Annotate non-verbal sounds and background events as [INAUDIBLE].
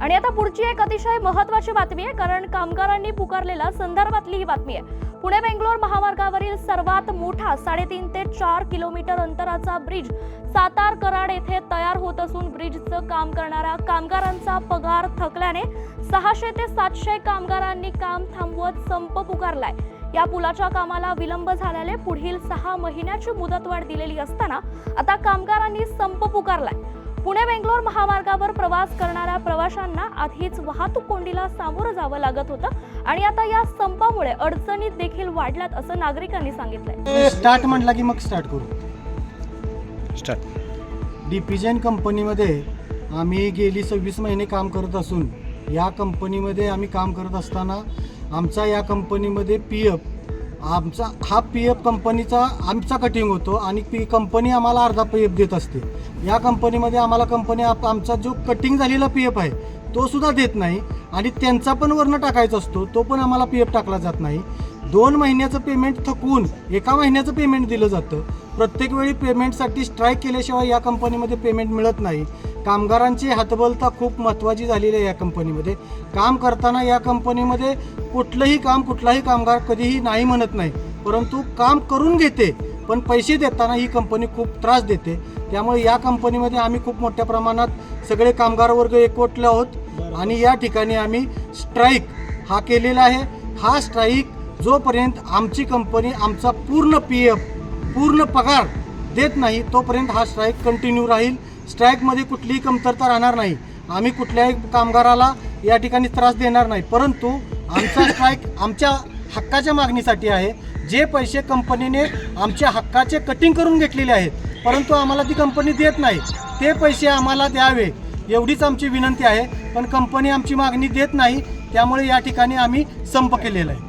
आणि आता पुढची एक अतिशय महत्वाची बातमी आहे कारण कामगारांनी पुकारलेला संदर्भातली ही बातमी आहे. पुणे बेंगलोर महामार्गावरील सर्वात मोठा साडेतीन ते चार किलोमीटर अंतराचा ब्रिज सातार कराड येथे तयार होत असून ब्रिजचं काम करणाऱ्या कामगारांचा पगार थकल्याने सहाशे ते सातशे कामगारांनी काम थांबवत संप पुकारलाय. या पुलाच्या कामाला विलंब झाल्याने पुढील सहा महिन्याची मुदतवाढ दिलेली असताना आता कामगारांनी संप पुकारलाय. पुणे बेंगलोर महामार्गावर प्रवास करणाऱ्या प्रवाशांना आधीच वाहतूक कोंडीला सामोरं जावं लागत होतं आणि आता या संपामुळे अडचणीत देखील वाढल्यात असं नागरिकांनी सांगितलंय. स्टार्ट म्हटला की मग स्टार्ट करू. स्टार्ट. डिपिजन कंपनीमध्ये आम्ही गेली सव्वीस महिने काम करत असून या कंपनीमध्ये आम्ही काम करत असताना आमचा या कंपनीमध्ये पी एफ आमचा हा पी एफ कंपनीचा आमचा कटिंग होतो आणि पी कंपनी आम्हाला अर्धा पी एफ देत असते. या कंपनीमध्ये आम्हाला कंपनी आप आमचा जो कटिंग झालेला पी एफ आहे तो सुद्धा देत नाही आणि त्यांचा पण वर्ण टाकायचा असतो तो पण आम्हाला पी एफ टाकला जात नाही. दोन महिन्याचं पेमेंट थकवून एका महिन्याचं पेमेंट दिलं जातं. प्रत्येक वेळी पेमेंटसाठी स्ट्राईक केल्याशिवाय या कंपनीमध्ये पेमेंट मिळत नाही. कामगारांची हातबलता खूप महत्त्वाची झालेली आहे या कंपनीमध्ये काम करताना या कंपनीमध्ये कुठलंही काम कुठलाही कामगार कधीही नाही म्हणत नाही. परंतु काम करून घेते पण पैसे देताना ही कंपनी खूप त्रास देते. त्यामुळे या कंपनीमध्ये आम्ही खूप मोठ्या प्रमाणात सगळे कामगार वर्ग एकवटले आहोत आणि या ठिकाणी आम्ही स्ट्राईक हा केलेला आहे. हा स्ट्राईक जोपर्यंत आमची कंपनी आमचा पूर्ण पी एफ पूर्ण पगार देत नाही तोपर्यंत हा स्ट्राईक कंटिन्यू राहील. स्ट्राईकमध्ये कुठलीही कमतरता राहणार नाही. आम्ही कुठल्याही कामगाराला या ठिकाणी त्रास देणार नाही. परंतु आमचा [COUGHS] स्ट्राईक आमच्या हक्काच्या मागणीसाठी आहे. जे पैसे कंपनीने आमच्या हक्काचे कटिंग करून घेतलेले आहेत परंतु आम्हाला ती कंपनी देत नाही ते पैसे आम्हाला द्यावे एवढीच आमची विनंती आहे. पण कंपनी आमची मागणी देत नाही त्यामुळे या ठिकाणी आम्ही संप केलेला आहे.